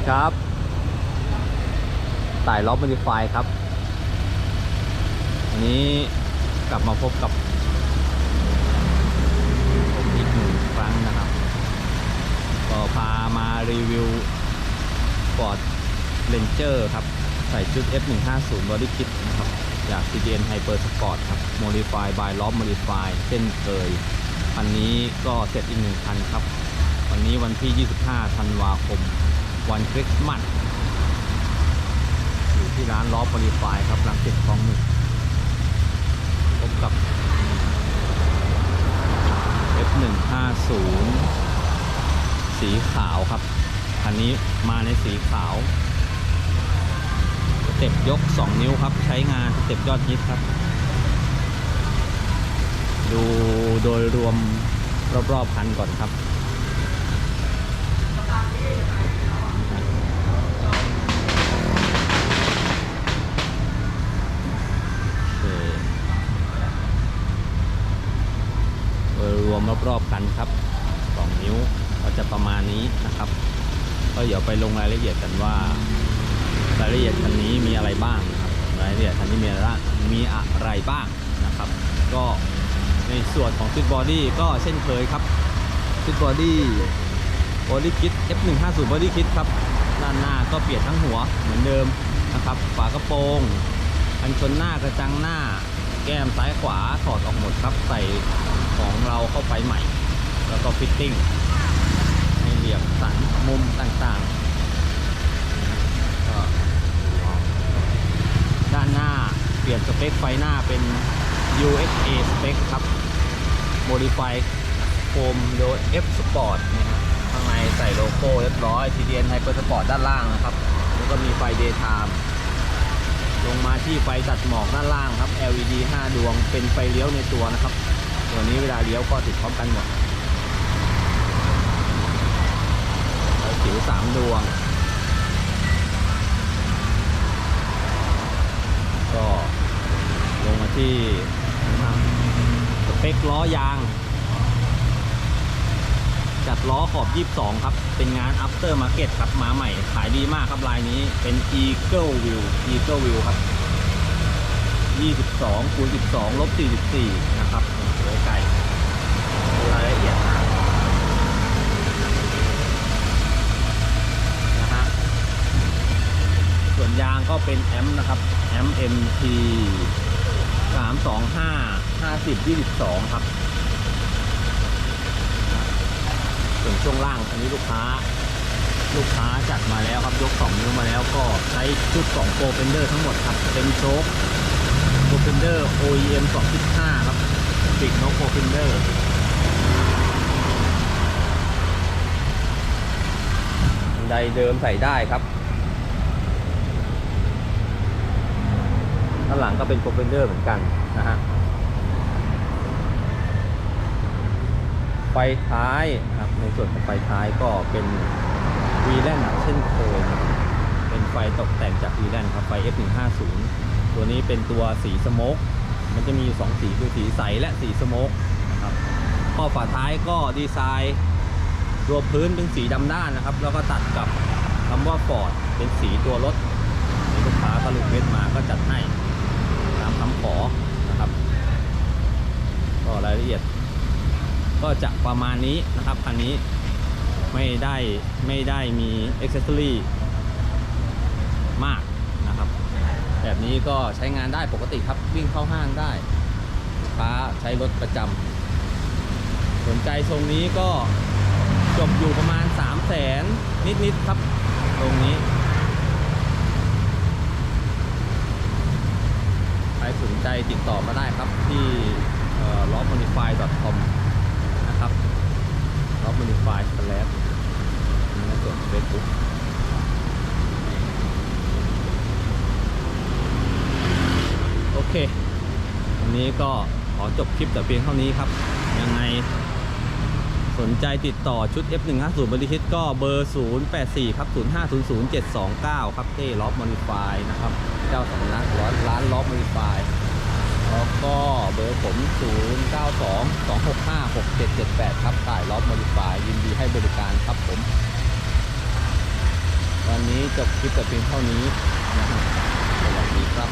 ีครับต่ายล็อบม o ดิฟายครับ วันนี้กลับมาพบกับผมอีกหนึ่งครั้งนะครับ ก็พามารีวิว Ford Ranger ครับ ใส่ชุด F150 Body Kit นะครับ จาก CDN Hyper Sport ครับ Modify by Lob Modify เช่นเคยคันนี้ก็เสร็จอีกหนึ่งคันครับ วันนี้วันที่ 25 ธันวาคม วันคริสต์มาสอยู่ที่ร้านล้อ Modify ครับรังสิตคลองหนึ่งพบกับ F150 สีขาวครับคันนี้มาในสีขาวสเต็ปยก 2 นิ้วครับ ใช้งานสเต็ปยอดฮิตครับ ดูโดยรวมรอบๆคันก่อนครับ รอบๆคันครับ 2 นิ้วก็จะประมาณนี้นะครับ ก็เดี๋ยวไปลงรายละเอียดกันว่ารายละเอียดคันนี้มีอะไรบ้างครับรายละเอียดคันนี้มีอะไรบ้างมีอะไรบ้างนะครับ ก็ในส่วนของชุดบอดี้ก็เช่นเคยครับชุดบอดี้บอดี้คิด F150 บอดี้คิดครับด้านหน้าก็เปลี่ยนทั้งหัวเหมือนเดิมนะครับ ฝากระโปรงอันชนหน้ากระจังหน้า แก้มซ้ายขวาถอดออกหมดครับ ใส่ ของเราเข้าไปใหม่ แล้วก็ฟิตติ้งให้เหลี่ยมสันมุมต่างๆก็ด้านหน้าเปลี่ยนสเปคไฟหน้าเป็น USA สเปคครับ Modify โฟมโดย F Sport นะฮะข้างในใส่โลโก้เรียบร้อย TDN Hyper Sport ด้านล่างนะครับ แล้วก็มีไฟ Daytime ลงมาที่ไฟตัดหมอกด้านล่างครับ LED 5 ดวงเป็นไฟเลี้ยวในตัวนะครับ ตัวนี้เวลาเลี้ยวก็ติดพร้อมกันหมดแล้วจิ๋ว3ดวง ก็ลงมาที่สเปคล้อยาง จัดล้อขอบ 22 ครับ เป็นงาน after market ครับมาใหม่ ขายดีมากครับลายนี้เป็น Eagle View Eagle View ครับ22คูณ12ลบ44 นะครับ สวยไก่ดูรายละเอียดนะนะฮะส่วนยางก็เป็นแอมนะครับแอมป์ MT 325 50 22ครับ ส่วนช่วงล่างอันนี้ลูกค้า ลูกค้าจัดมาแล้วครับยก2นิ้วมาแล้วก็ใช้ชุด2โปรเฟนเดอร์ทั้งหมดครับเป็นโชคโปรเฟนเดอร์ OEM 2.5ครับ ปีกนกโปรเฟนเดอร์ไดเดิมใส่ได้ครับด้านหลังก็เป็นโปรเฟนเดอร์เหมือนกันนะฮะไฟท้ายครับ ในส่วนของไฟท้ายก็เป็นวีแลนเช่นเคยเป็นไฟตกแต่งจากวีแลนครับไฟ F150 ตัวนี้เป็นตัวสีสโมก มันจะมีอยู่สองสีคือสีใสและสีสโมกนะครับข้อฝาท้ายก็ดีไซน์ตัวพื้นเป็นสีดำด้านนะครับ แล้วก็ตัดกับคำว่าฟอร์ดเป็นสีตัวรถลูกค้าก็ลูกเวทมาก็จัดให้ตามคำขอนะครับ ก็รายละเอียด ก็จะประมาณนี้นะครับคันนี้ไม่ได้ไม่ได้มีอ็อกเซสซอรี่มาก แบบนี้ก็ใช้งานได้ปกติครับ วิ่งเข้าห้างได้ลูกค้าใช้รถประจำสนใจทรงนี้ก็จบอยู่ประมาณ 3 0 0แสนนิด ๆ ครับ ตรงนี้ ใครสนใจติดต่อมาได้ครับที่ l o f m o d i f y c o m นะครับล็อกม o นิฟายสแลปในส่วนเฟซบุ๊กโอเค วันนี้ ก็ขอจบคลิปแต่เพียงเท่านี้ครับ ยังไงสนใจติดต่อชุด F150 บริฮิตก็เบอร์ 084 ครับ 0500729 ครับเต้ล็อกมอนิฟายนะครับ เจ้าสำนักร้านร้านล็อกมอนิฟายแล้วก็เบอร์ผม 0 9 2 2 6 5 6 7 7 8 ครับต่ายล็อบมอดิฟายยินดีให้บริการครับผม วันนี้จบคลิปแต่เพียงเท่านี้นะครับสวัสดีครับ